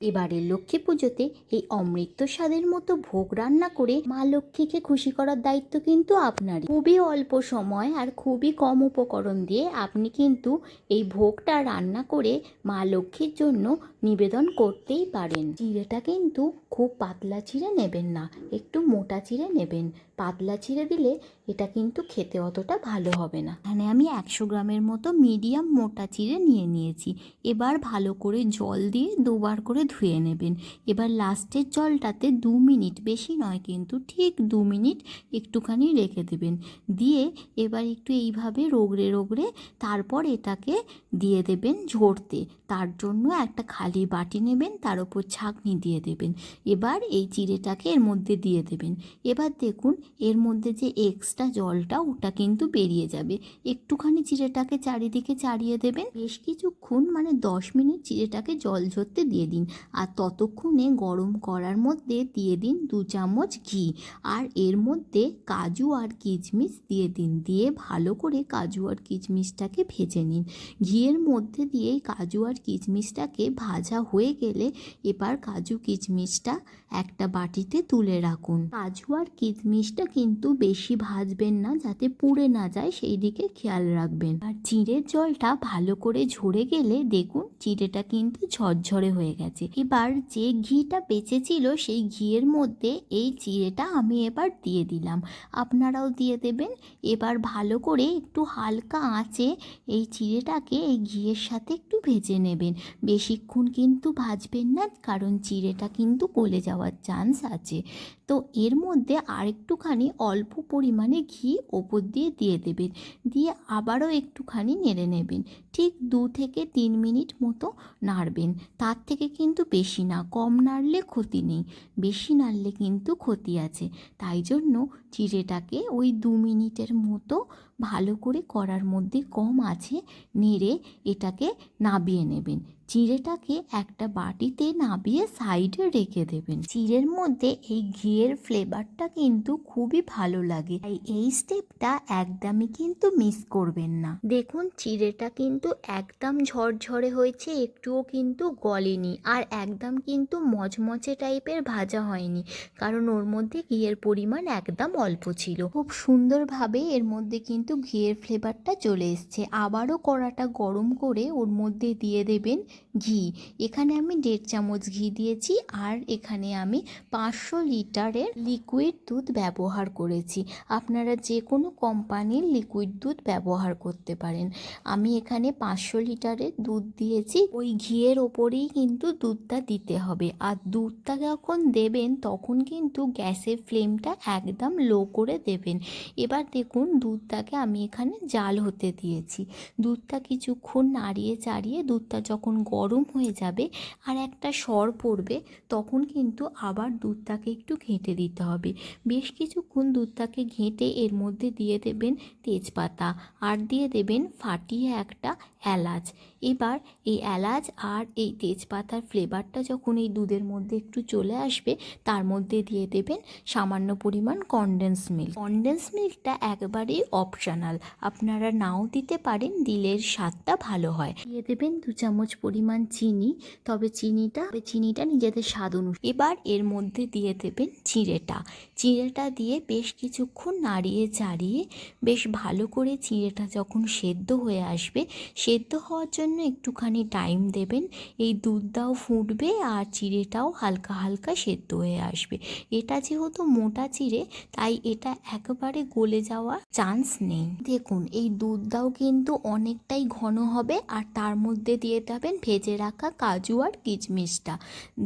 এবারের লক্ষ্মী পুজোতে এই অমৃত স্বাদের মতো ভোগ রান্না করে মা লক্ষ্মীকে খুশি করার দায়িত্ব কিন্তু আপনারই। খুবই অল্প সময় আর খুবই কম উপকরণ দিয়ে আপনি কিন্তু এই ভোগটা রান্না করে মা লক্ষ্মীর জন্য নিবেদন করতেই পারেন। চিড়েটা কিন্তু খুব পাতলা চিড়ে নেবেন না, একটু মোটা চিড়ে নেবেন। পাতলা চিড়ে দিলে এটা কিন্তু খেতে অতটা ভালো হবে না। এখানে আমি একশো গ্রামের মতো মিডিয়াম মোটা চিড়ে নিয়ে নিয়েছি। এবার ভালো করে জল দিয়ে দুবার করে ধুয়ে নেবেন। এবার লাস্টের জলটাতে দু মিনিট, বেশি নয় কিন্তু ঠিক দু মিনিট একটুখানি রেখে দেবেন। দিয়ে এবার একটু এইভাবে রোগড়ে রোগড়ে তারপর এটাকে দিয়ে দেবেন ঝরতে। তার জন্য একটা খালি বাটি নেবেন, তার উপর ছাঁকনি দিয়ে দেবেন। এবার এই চিড়েটাকে এর মধ্যে দিয়ে দেবেন। এবার দেখুন, এর মধ্যে যে এক্সট্রা জলটা ওটা কিন্তু বেরিয়ে যাবে। একটুখানি চিড়েটাকে চারিদিকে চাড়িয়ে দেবেন। বেশ কিছুক্ষণ মানে দশ মিনিট চিড়েটাকে জল ঝরতে দিয়ে দিন। আর ততক্ষণে গরম করার মধ্যে দিয়ে দিন দু চামচ ঘি। আর এর মধ্যে কাজু আর কিশমিশ দিয়ে দিন। দিয়ে ভালো করে কাজু আর কিশমিশটাকে ভেজে নিন। ঘিয়ের মধ্যে দিয়েই কাজু আর কিশমিশটাকে ভাজা হয়ে গেলে এবার কাজু কিশমিশটা একটা বাটিতে তুলে রাখুন। কাজু আর কিশমিশটা কিন্তু বেশি ভাজবেন না, যাতে পুড়ে না যায়, সেই দিকে খেয়াল রাখবেন। আর চিড়ের জলটা ভালো করে ঝরে গেলে দেখুন চিড়েটা কিন্তু ঝরঝরে হয়ে গেছে। এবার যে ঘিটা বেঁচেছিল সেই ঘিয়ের মধ্যে এই চিড়েটা আমি এবার দিয়ে দিলাম। আপনারাও দিয়ে দেবেন। এবার ভালো করে একটু হালকা আঁচে এই চিড়েটাকে এই ঘিয়ের সাথে একটু ভেজে নেবেন। বেশিক্ষণ কিন্তু ভাজবেন না, কারণ চিড়েটা কিন্তু গলে যাওয়ার চান্স আছে। তো এর মধ্যে আরেকটুখানি অল্প পরিমাণে ঘি ওপর দিয়ে দিয়ে দেবেন। দিয়ে আবারও একটুখানি নেড়ে নেবেন। ঠিক দু থেকে তিন মিনিট মতো নাড়বেন। তার থেকে কিন্তু বেশি না কম নাড়লে ক্ষতি নেই। বেশি নাড়লে কিন্তু ক্ষতি আছে। তাই জন্য চিড়েটাকে ওই দু মিনিটের মতো ভালো করে করার মধ্যে কম আছে নেড়ে এটাকে নাবিয়ে নেবেন। চিড়েটাকে একটা বাটিতে নাবিয়ে সাইডে রেখে দেবেন। চিড়ের মধ্যে এই ঘিয়ের ফ্লেভারটা কিন্তু খুবই ভালো লাগে। তাই এই স্টেপটা একদমই কিন্তু মিস করবেন না। দেখুন চিড়েটা কিন্তু একদম ঝরঝরে হয়েছে, একটুও কিন্তু গলেনি আর একদম কিন্তু মচমচে টাইপের ভাজা হয়নি। কারণ ওর মধ্যে ঘিয়ের পরিমাণ একদম অল্প ছিল। খুব সুন্দরভাবে এর মধ্যে কিন্তু ঘিয়ের ফ্লেভারটা চলে এসছে। আবারও কড়াটা গরম করে ওর মধ্যে দিয়ে দেবেন ঘি। এখানে আমি দেড় চামচ ঘি দিয়েছি আর এখানে আমি পাঁচশো লিটারের লিকুইড দুধ ব্যবহার করেছি। আপনারা যে কোনো কোম্পানির লিকুইড দুধ ব্যবহার করতে পারেন। আমি এখানে পাঁচশো লিটারের দুধ দিয়েছি। ওই ঘিয়ের ওপরেই কিন্তু দুধটা দিতে হবে। আর দুধটা যখন দেবেন তখন কিন্তু গ্যাসের ফ্লেমটা একদম লো করে দেবেন। এবার দেখুন দুধটাকে আমি এখানে জাল হতে দিয়েছি। দুধটা কিছুক্ষণ নাড়িয়ে চাড়িয়ে দুধটা যখন গরম হয়ে যাবে আর একটা সর পড়বে, তখন কিন্তু আবার দুধটাকে একটু ঘেঁটে দিতে হবে। বেশ কিছুক্ষণ দুধটাকে ঘেঁটে এর মধ্যে দিয়ে দেবেন তেজপাতা আর দিয়ে দেবেন ফাটিয়ে একটা এলাচ। এবার এই এলাচ আর এই তেজপাতার ফ্লেভারটা যখন এই দুধের মধ্যে একটু চলে আসবে, তার মধ্যে দিয়ে দেবেন সামান্য পরিমাণ কনডেন্স মিল্ক কনডেন্স মিল্কটা একবারেই অপশনাল আপনারা নাও দিতে পারেন, দিলের স্বাদটা ভালো হয়। দিয়ে দেবেন দু চামচ পরিমাণ চিনি, তবে চিনিটা চিনিটা নিজেদের স্বাদ অনুযায়ী এবার এর মধ্যে দিয়ে দেবেন চিঁড়েটা। চিঁড়েটা দিয়ে বেশ কিছুক্ষণ নাড়িয়ে চাড়িয়ে, বেশ ভালো করে চিঁড়েটা যখন সেদ্ধ হয়ে আসবে, সেদ্ধ হওয়ার জন্য একটুখানি টাইম দেবেন। এই দুধটাও ফুটবে আর চিঁড়েটাও হালকা হালকা সেদ্ধ হয়ে আসবে। এটা যেহেতু মোটা চিড়ে, তাই এটা একেবারে গলে যাওয়ার চান্স নেই। দেখুন, এই দুধটাও কিন্তু অনেকটাই ঘন হবে আর তার মধ্যে দিয়ে দেবেন ভেজে রাখা কাজু আর কিচমিচটা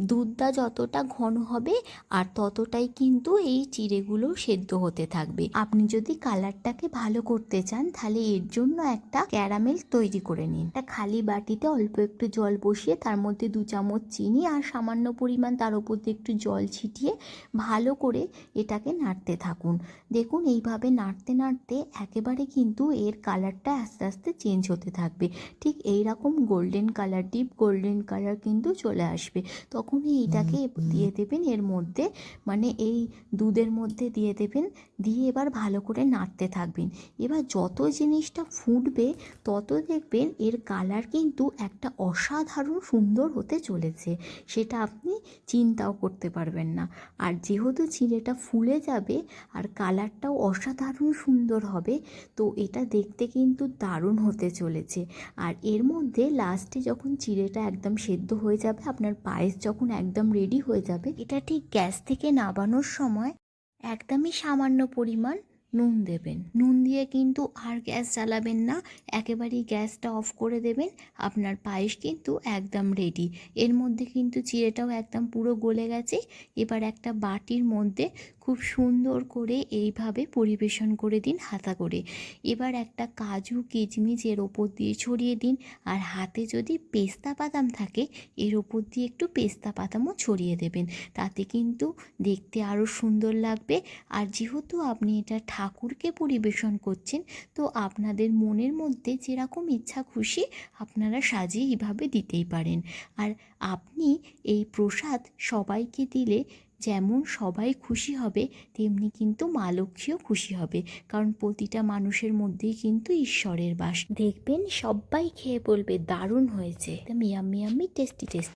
দুধটা যতটা ঘন হবে আর ততটাই কিন্তু এই চিড়েগুলো সেদ্ধ হতে থাকবে। আপনি যদি কালারটাকে ভালো করতে চান, তাহলে এর জন্য একটা ক্যারামেল তৈরি করে নিন। একটা খালি বাটিতে অল্প একটু জল বসিয়ে তার মধ্যে দু চামচ চিনি আর সামান্য পরিমাণ তার উপর দিয়ে একটু জল ছিটিয়ে ভালো করে এটাকে নাড়তে থাকুন। দেখুন এইভাবে নাড়তে নাড়তে একেবারে কিন্তু এর কালারটা আস্তে আস্তে চেঞ্জ হতে থাকবে। ঠিক এই রকম golden colour deep golden colour কিন্তু চলে আসবে। তখনই এইটাকে দিয়ে দেবেন এর মধ্যে মানে এই দুধের মধ্যে দিয়ে দেবেন দিয়ে এবার ভালো করে নাড়তে থাকবেন। এবার যত জিনিসটা ফুটবে তত দেখবেন এর কালার কিন্তু একটা অসাধারণ সুন্দর হতে চলেছে। সেটা আপনি চিন্তাও করতে পারবেন না। আর যেহেতু চিড়েটা ফুলে যাবে আর কালারটাও অসাধারণ সুন্দর হবে। তো এটা দেখতে কিন্তু দারুণ হতে চলেছে। আর এর মধ্যে লাস্টে যখন চিড়েটা একদম সেদ্ধ হয়ে যাবে, আপনার পায়েস যখন একদম রেডি হয়ে যাবে, এটা ঠিক গ্যাস থেকে নাবানোর সময় একদমই সামান্য পরিমাণ নুন দেবেন। নুন দিয়ে কিন্তু আর গ্যাস জ্বালাবেন না, একেবারেই গ্যাসটা অফ করে দেবেন, আপনার পায়েস কিন্তু একদম রেডি এর মধ্যে কিন্তু চিড়েটাও একদম পুরো গলে গেছে। এবার একটা বাটির মধ্যে খুব সুন্দর করে এইভাবে পরিবেশন করে দিন, হাতা করে। এবার একটা কাজু কিচমিচ এর ওপর দিয়ে ছড়িয়ে দিন আর হাতে যদি পেস্তা বাদাম থাকে, এর ওপর দিয়ে একটু পেস্তা বাদামও ছড়িয়ে দেবেন। তাতে কিন্তু দেখতে আরও সুন্দর লাগবে। আর যেহেতু আপনি এটা ঠাকুরকে পরিবেশন করছেন, তো আপনাদের মনের মধ্যে যেরকম ইচ্ছা খুশি আপনারা সাজিয়ে এইভাবে দিতেই পারেন। আর আপনি এই প্রসাদ সবাইকে দিলে যেমন সবাই খুশি হবে, তেমনি কিন্তু মা লক্ষ্মীও খুশি হবে। কারণ প্রতিটা মানুষের মধ্যেই কিন্তু ঈশ্বরের বাস। দেখবেন সবাই খেয়ে বলবে, দারুণ হয়েছে। মিয়াম মিয়াম্মি টেস্টি টেস্টি।